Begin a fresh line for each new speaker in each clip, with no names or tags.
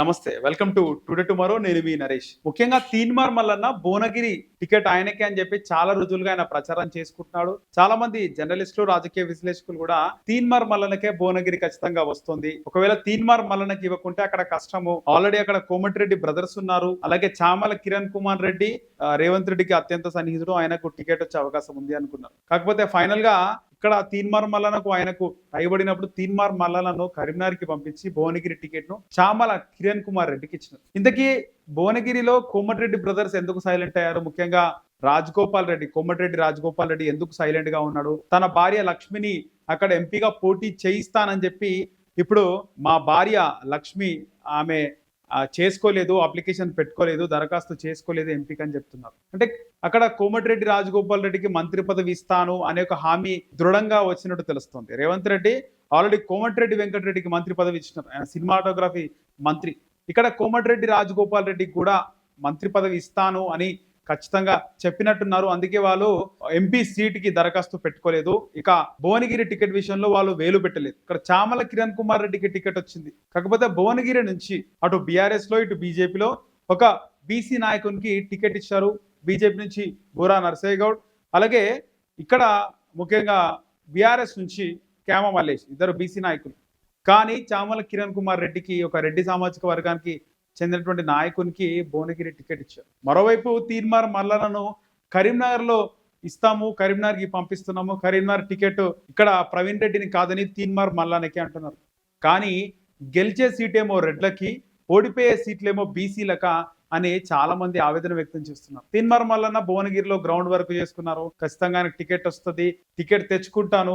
నమస్తే welcome to today tomorrow నేను మీ నరేష్. ముఖ్యంగా తీన్మార్ మల్లన్న భువనగిరి టికెట్ ఆయనకే అని చెప్పి చాలా రోజులుగా ఆయన ప్రచారం చేసుకుంటున్నాడు. చాలా మంది జర్నలిస్టులు రాజకీయ విశ్లేషకులు కూడా తీన్మార్ మల్లన్నకే భువనగిరి ఖచ్చితంగా వస్తుంది. ఒకవేళ తీన్మార్ మల్లన్నకి ఇవ్వకుంటే అక్కడ కష్టము. ఆల్రెడీ అక్కడ కోమటిరెడ్డి బ్రదర్స్ ఉన్నారు. అలాగే చామల కిరణ్ కుమార్ రెడ్డి రేవంత్ రెడ్డికి అత్యంత సన్నిహితుడు. ఆయనకు టికెట్ వచ్చే అవకాశం ఉంది అనుకున్నారు. కాకపోతే ఫైనల్గా అక్కడ తీన్మార్ మల్లనకు ఆయనకు పైబడినప్పుడు తీన్మార్ మల్లలను కరీంనగర్కి పంపించి భువనగిరి టికెట్ను చామల కిరణ్ కుమార్ రెడ్డికి ఇచ్చినారు. ఇంతకీ భువనగిరిలో కోమటిరెడ్డి బ్రదర్స్ ఎందుకు సైలెంట్ అయ్యారు? ముఖ్యంగా రాజగోపాల్ రెడ్డి కోమటిరెడ్డి రాజగోపాల్ రెడ్డి ఎందుకు సైలెంట్గా ఉన్నాడు? తన భార్య లక్ష్మిని అక్కడ ఎంపీగా పోటీ చేయిస్తానని చెప్పి ఇప్పుడు మా భార్య లక్ష్మి ఆమె చేసుకోలేదు అప్లికేషన్ పెట్టుకోలేదు దరఖాస్తు చేసుకోలేదు ఎంపిక అని చెప్తున్నారు. అంటే అక్కడ కోమటిరెడ్డి రాజగోపాల్ రెడ్డికి మంత్రి పదవి ఇస్తాను అనే ఒక హామీ దృఢంగా వచ్చినట్టు తెలుస్తుంది. రేవంత్ రెడ్డి ఆల్రెడీ కోమటిరెడ్డి వెంకటరెడ్డికి మంత్రి పదవి ఇచ్చినారు. సినిమాటోగ్రఫీ మంత్రి. ఇక్కడ కోమటిరెడ్డి రాజగోపాల్ రెడ్డికి కూడా మంత్రి పదవి ఇస్తాను అని ఖచ్చితంగా చెప్పినట్టున్నారు. అందుకే వాళ్ళు ఎంపీ సీట్కి దరఖాస్తు పెట్టుకోలేదు. ఇక భువనగిరి టికెట్ విషయంలో వాళ్ళు వేలు పెట్టలేదు. ఇక్కడ చామల కిరణ్ కుమార్ రెడ్డికి టికెట్ వచ్చింది. కాకపోతే భువనగిరి నుంచి అటు బీఆర్ఎస్లో ఇటు బీజేపీలో ఒక బీసీ నాయకునికి టికెట్ ఇచ్చారు. బీజేపీ నుంచి బూరా నరసయ్య గౌడ్. అలాగే ఇక్కడ ముఖ్యంగా బీఆర్ఎస్ నుంచి క్యామ మల్లేష్ ఇద్దరు బీసీ నాయకులు. కానీ చామల కిరణ్ కుమార్ రెడ్డికి ఒక రెడ్డి సామాజిక వర్గానికి చెందినటువంటి నాయకునికి భువనగిరి టికెట్ ఇచ్చారు. మరోవైపు తీర్మార్ మల్లలను కరీంనగర్లో ఇస్తాము కరీంనగర్కి పంపిస్తున్నాము. కరీంనగర్ టికెట్ ఇక్కడ ప్రవీణ్ రెడ్డిని కాదని తీన్మార్ మల్లానికి అంటున్నారు. కానీ గెలిచే సీటేమో రెడ్లకి ఓడిపోయే సీట్లేమో బీసీలక అని చాలా మంది ఆవేదన వ్యక్తం చేస్తున్నారు. తీన్మార్ మల్లన్న భువనగిరిలో గ్రౌండ్ వర్క్ చేసుకున్నారు. ఖచ్చితంగా ఆయనకు టికెట్ వస్తుంది. టికెట్ తెచ్చుకుంటాను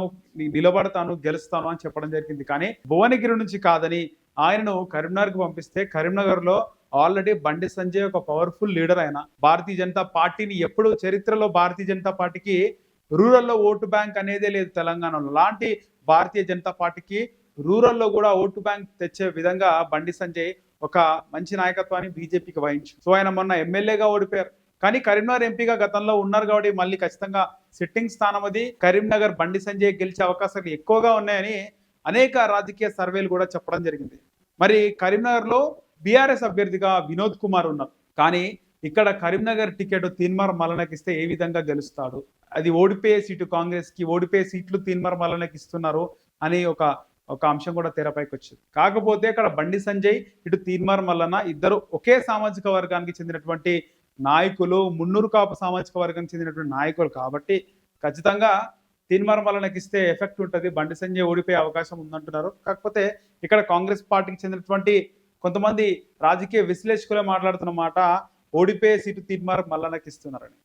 నిలబడతాను గెలుస్తాను అని చెప్పడం జరిగింది. కానీ భువనగిరి నుంచి కాదని ఆయనను కరీంనగర్కి పంపిస్తే కరీంనగర్లో ఆల్రెడీ బండి సంజయ్ ఒక పవర్ఫుల్ లీడర్ ఆయన. భారతీయ జనతా పార్టీని ఎప్పుడు చరిత్రలో భారతీయ జనతా పార్టీకి రూరల్లో ఓటు బ్యాంక్ అనేదే లేదు తెలంగాణలో. లాంటి భారతీయ జనతా పార్టీకి రూరల్లో కూడా ఓటు బ్యాంక్ తెచ్చే విధంగా బండి సంజయ్ ఒక మంచి నాయకత్వాన్ని బీజేపీకి వహించు. సో ఆయన మొన్న ఎమ్మెల్యేగా ఓడిపోయారు. కానీ కరీంనగర్ ఎంపీగా గతంలో ఉన్నారు కాబట్టి మళ్ళీ ఖచ్చితంగా సిట్టింగ్ స్థానం అది. కరీంనగర్ బండి సంజయ్ గెలిచే అవకాశాలు ఎక్కువగా ఉన్నాయని అనేక రాజకీయ సర్వేలు కూడా చెప్పడం జరిగింది. మరి కరీంనగర్లో బీఆర్ఎస్ అభ్యర్థిగా వినోద్ కుమార్ ఉన్నారు. కానీ ఇక్కడ కరీంనగర్ టికెట్ తీన్మార్ మల్లనకి ఇస్తే ఏ విధంగా గెలుస్తాడు? అది ఓడిపోయే సీటు కాంగ్రెస్కి ఓడిపోయే సీట్లు తీన్మార్ మల్లనకి ఇస్తున్నారు అని ఒక ఒక అంశం కూడా తెరపైకి వచ్చింది. కాకపోతే ఇక్కడ బండి సంజయ్ ఇటు తీన్మార్ మల్లన ఇద్దరు ఒకే సామాజిక వర్గానికి చెందినటువంటి నాయకులు మున్నూరు కాపు సామాజిక వర్గానికి చెందినటువంటి నాయకులు కాబట్టి ఖచ్చితంగా తీన్మార్ మల్లనకి ఇస్తే ఎఫెక్ట్ ఉంటుంది బండి సంజయ్ ఓడిపోయే అవకాశం ఉందంటున్నారు. కాకపోతే ఇక్కడ కాంగ్రెస్ పార్టీకి చెందినటువంటి కొంతమంది రాజకీయ విశ్లేషకులే మాట్లాడుతున్న మాట ఓడిపోయే సీటు తీర్మానం మల్లనకిస్తున్నారని